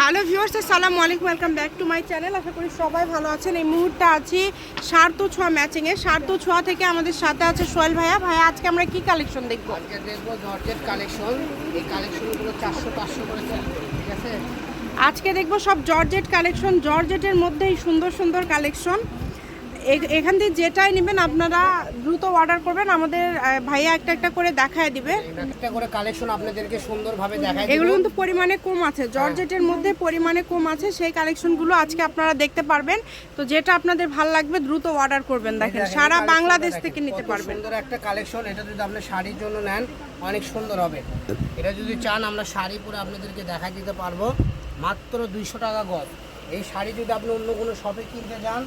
Hello viewers আসসালামু আলাইকুম welcome back to my channel. আশা করি সবাই ভালো আছেন। এই মুহূর্তে আছি সার্থ ছোঁয়া ম্যাচিংয়ে সার্থ ছোঁয়া থেকে আমাদের সাথে আছে সোহেল ভাইয়া। ভাইয়া আজকে আমরা কি কালেকশন দেখব? আজকে দেখব জর্জেট কালেকশন এই কালেকশনগুলো চারশো পাঁচশো করে ঠিক আছে? আজকে দেখব সব জর্জেট কালেকশন জর্জেটের মধ্যেই সুন্দর সুন্দর কালেকশন এখান থেকে যেটাই নেবেন আপনারা দ্রুত অর্ডার করবেন আমাদের ভাইয়া একটা একটা করে দেখায় দিবে। একটা করে কালেকশন আপনাদেরকে সুন্দরভাবে দেখাই এগুলো কিন্তু পরিমাণে কম আছে জর্জেটের মধ্যে পরিমাণে কম আছে সেই কালেকশনগুলো আজকে আপনারা দেখতে পারবেন। তো যেটা আপনাদের ভালো লাগবে দ্রুত অর্ডার করবেন দেখেন সারা বাংলাদেশ থেকে নিতে পারবেন। সুন্দর একটা কালেকশন এটা যদি আপনি শাড়ির জন্য নেন অনেক সুন্দর হবে। এটা যদি চান আমরা শাড়ি পরে আপনাদেরকে দেখাই দিতে পারব। মাত্র দুইশো টাকা গজ। এই শাড়ি যদি আপনি অন্য কোনো শপে কিনতে যান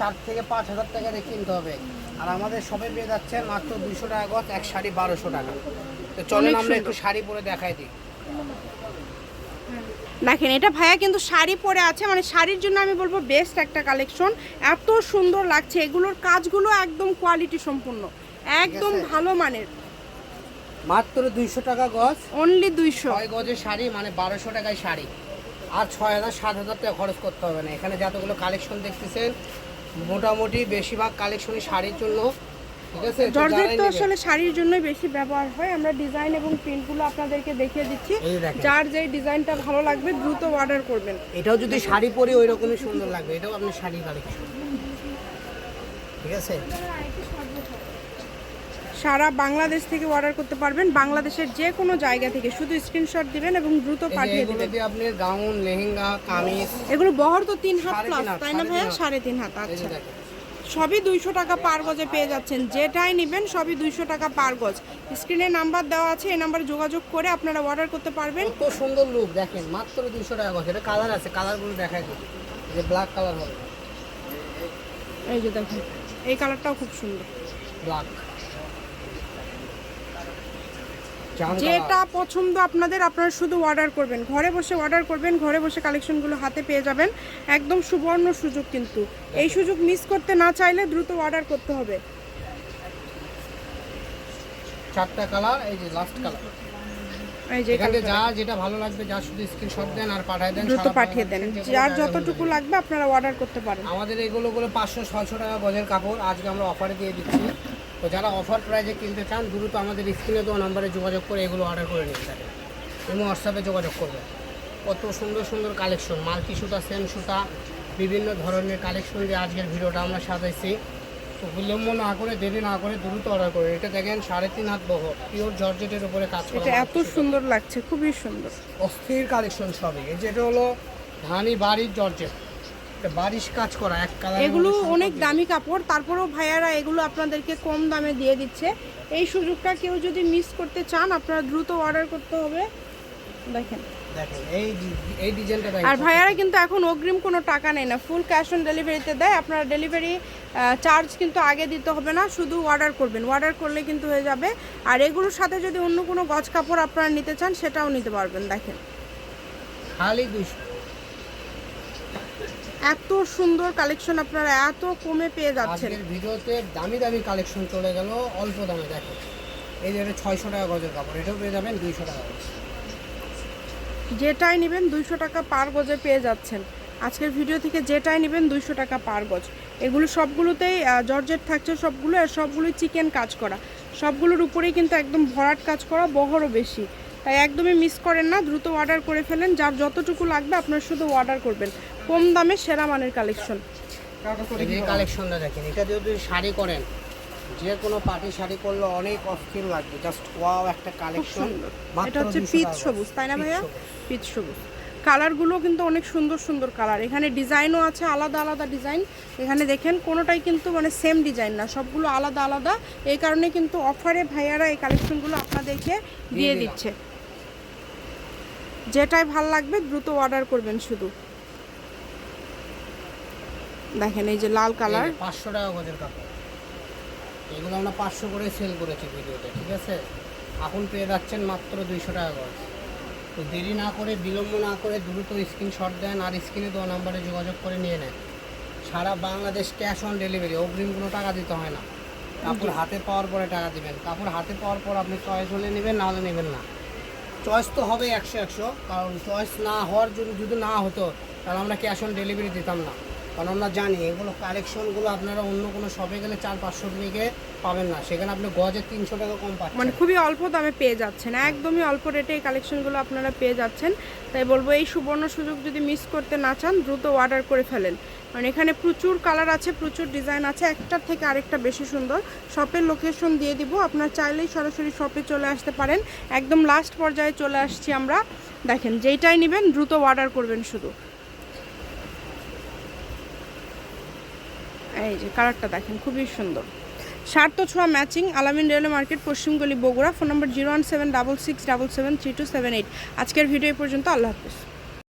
চার থেকে পাঁচ হাজার টাকা দিয়ে কিনতে হবে। আর আমাদের সবে পেয়ে যাচ্ছে মাত্র দুশো টাকা গজ এক শাড়ি বারোশো টাকা। তো চলেন আমরা একটু শাড়ি পরে দেখাই দিই। দেখেন এটা ভাইয়া কিন্তু শাড়ি পরে আছে। মানে শাড়ির জন্য আমি বলব বেস্ট একটা কালেকশন এত সুন্দর লাগছে। এগুলোর কাজগুলো একদম কোয়ালিটি সম্পূর্ণ। একদম ভালো মানের। মাত্র দুইশো টাকা গজ। অনলি দুইশো। ছয় গজের শাড়ি মানে বারোশো টাকায় শাড়ি। আর ছয় হাজার সাত হাজার টাকা খরচ করতে হবে না। এখানে যতগুলো কালেকশন দেখতেছেন মোটামুটি বেশিরভাগ কালেকশনই শাড়ির জন্য ঠিক আছে? জর্জেট তো আসলে শাড়ির জন্যই বেশি ব্যবহার হয়। আমরা ডিজাইন এবং প্রিন্টগুলো আপনাদেরকে দেখিয়ে দিচ্ছি। যার যেই ডিজাইনটা ভালো লাগবে দ্রুত অর্ডার করবেন। এটাও যদি শাড়ি পরি ওই রকমই সুন্দর লাগবে। এটাও আপনি শাড়ি কালেকশন ঠিক আছে? সারা বাংলাদেশ থেকে অর্ডার করতে পারবেন। বাংলাদেশের যে কোনো জায়গা থেকে শুধু স্ক্রিনশট দিবেন এবং দ্রুত পাঠিয়ে দেবেন। আপনি গাউন লেহেঙ্গা কামিজ এগুলো বহর তো তিন হাত প্লাস তাই না ভাইয়া। সাড়ে তিন হাত আচ্ছা। সবই দুইশো টাকা পার গজে পেয়ে যাচ্ছেন। যেটাই নেবেন সবই দুইশো টাকা পার গজ। স্ক্রিনে নাম্বার দেওয়া আছে এই নাম্বারে যোগাযোগ করে আপনারা অর্ডার করতে পারবেন। কত সুন্দর লুক দেখেন মাত্র দুশো টাকা গজ। এটা কালার আছে কালারগুলো দেখাই যে ব্ল্যাক কালার হবে। এই যে দেখেন এই কালারটাও খুব সুন্দর। ব্ল্যাক যেটা পছন্দ আপনাদের আপনারা শুধু অর্ডার করবেন। ঘরে বসে অর্ডার করবেন ঘরে বসে কালেকশনগুলো হাতে পেয়ে যাবেন। একদম সুবর্ণ সুযোগ কিন্তু। এই সুযোগ মিস করতে না চাইলে দ্রুত অর্ডার করতে হবে। চারটা কালার এই যে লাস্ট কালার এই যে যা যেটা ভালো লাগবে যা শুধু স্ক্রিনশট দেন আর পাঠায় দেন দ্রুত পাঠিয়ে দেন। যার যতটুকু লাগবে আপনারা অর্ডার করতে পারেন। আমাদের এগুলো গুলো পাঁচশো ছয়শো টাকা গজের কাপড়। আজকে আমরা অফারে দিয়ে দিচ্ছি। তো যারা অফার প্রাইজে কিনতে চান দ্রুত আমাদের স্ক্রিনে দেওয়া নাম্বারে যোগাযোগ করে এগুলো অর্ডার করে নিতে পারেন এবং হোয়াটসঅ্যাপে যোগাযোগ করবেন। কত সুন্দর সুন্দর কালেকশন মাল্টি সুতা সেম সুতা বিভিন্ন ধরনের কালেকশন দিয়ে আজকের ভিডিওটা আমরা সাজাইছি। তো বিলম্ব না করে দেরি না করে দ্রুত অর্ডার করে এটা দেখেন সাড়ে তিন হাত বহ পিওর জর্জেটের উপরে কাজ করা এটা এত সুন্দর লাগছে খুবই সুন্দর। অস্থির কালেকশন সবই। এই যেটা হলো ধানি বাড়ির জর্জেট। বারিশ কাজ করা এক কালার এগুলো অনেক দামি কাপড় তারপরেও ভাইয়ারা এগুলো আপনাদেরকে কম দামে দিয়ে দিচ্ছে। এই সুযোগটা কেউ যদি মিস করতে চান আপনারা দ্রুত অর্ডার করতে হবে। দেখেন। আর ভাইয়ারা কিন্তু এখন অগ্রিম কোনো টাকা নেয় না ফুল ক্যাশ অন ডেলিভারিতে দেয়। আপনারা ডেলিভারি চার্জ কিন্তু আগে দিতে হবে না শুধু অর্ডার করবেন। অর্ডার করলে কিন্তু হয়ে যাবে। আর এগুলোর সাথে যদি অন্য কোনো গজ কাপড় আপনারা নিতে চান সেটাও নিতে পারবেন। দেখেন। খালি দুইশো। এত সুন্দর কালেকশন আপনারা এত কমে পেয়ে যাচ্ছেন। আজকের ভিডিওতে দামি দামি কালেকশন চলে গেল অল্প দামে দেখেন এই যে ছয়শো টাকা গজের কাপড় এটাও পেয়ে যাবেন দুইশো টাকা। যেটাই নেবেন দুইশো টাকা পার গজে পেয়ে যাচ্ছেন। আজকের ভিডিও থেকে যেটাই নেবেন দুইশো টাকা পার গজ। এগুলো সবগুলোতেই জর্জেট থাকছে সবগুলো আর সবগুলোই চিকেন কাজ করা। সবগুলোর উপরেই কিন্তু একদম ভরাট কাজ করা বহরও বেশি। তাই একদমই মিস করেন না দ্রুত অর্ডার করে ফেলেন। যার যতটুকু লাগবে আপনার শুধু অর্ডার করবেন। কম দামে সেরা মানের কালেকশন কালেকশনটা দেখেন এটা যদি শাড়ি করেন যে কোনো পার্টি শাড়ি করলে অনেক অস্থির লাগবে। জাস্ট ওয়াও একটা কালেকশন এটা হচ্ছে পিচ সবুজ তাই না ভাইয়া? পিচ সবুজ। কালারগুলো কিন্তু অনেক সুন্দর সুন্দর কালার এখানে ডিজাইনও আছে আলাদা আলাদা ডিজাইন এখানে দেখেন কোনোটাই কিন্তু মানে সেম ডিজাইন না। সবগুলো আলাদা আলাদা। এই কারণে কিন্তু অফারে ভাইয়ারা এই কালেকশনগুলো আপনাদেরকে দিয়ে দিচ্ছে। যেটাই ভালো লাগবে দ্রুত অর্ডার করবেন শুধু। দেখেন এই যে লাল কালার। পাঁচশো টাকা গজের কাপড়। এগুলো আমরা পাঁচশো করে সেল করেছি ভিডিওতে ঠিক আছে? এখন পেয়ে যাচ্ছেন মাত্র দুইশো টাকা গজ। তো দেরি না করে বিলম্ব না করে দ্রুত স্ক্রিনশট দেন আর স্ক্রিনে দেওয়া নাম্বারে যোগাযোগ করে নিয়ে নেন। সারা বাংলাদেশ ক্যাশ অন ডেলিভারি অগ্রিম কোনো টাকা দিতে হয় না। কাপড় হাতে পাওয়ার পরে টাকা দিবেন। কাপড় হাতে পাওয়ার পর আপনি চয়েস হলে নেবেন না হলে নেবেন না। চয়েস তো হবে একশো একশো কারণ চয়েস না হওয়ার জন্য যদি না হতো তাহলে আমরা ক্যাশ অন ডেলিভারি দিতাম না। কারণ আমরা জানি এগুলো কালেকশনগুলো আপনারা অন্য কোনো শপে গেলে চার পাঁচশো থেকে পাবেন না। সেখানে আপনি গজে তিনশো টাকা কম পাচ্ছেন। মানে খুবই অল্প দামে পেয়ে যাচ্ছেন। একদমই অল্প রেটে এই কালেকশনগুলো আপনারা পেয়ে যাচ্ছেন। তাই বলব, এই সুবর্ণ সুযোগ যদি মিস করতে না চান, দ্রুত অর্ডার করে ফেলেন। কারণ এখানে প্রচুর কালার আছে, প্রচুর ডিজাইন আছে। একটার থেকে আরেকটা বেশি সুন্দর। শপের লোকেশন দিয়ে দিব। আপনার চাইলেই সরাসরি শপে চলে আসতে পারেন। একদম লাস্ট পর্যায়ে চলে আসছি আমরা। দেখেন, যেইটাই নেবেন, দ্রুত অর্ডার করবেন শুধু। এই যে কালারটা দেখেন, খুবই সুন্দর। সার্থ ছোঁয়া matching Alamin railway market পশ্চিমগলি Bogura, phone number zero one seven double six double seven three two seven eight. আজকের ভিডিও পর্যন্ত, আল্লাহ হাফিজ।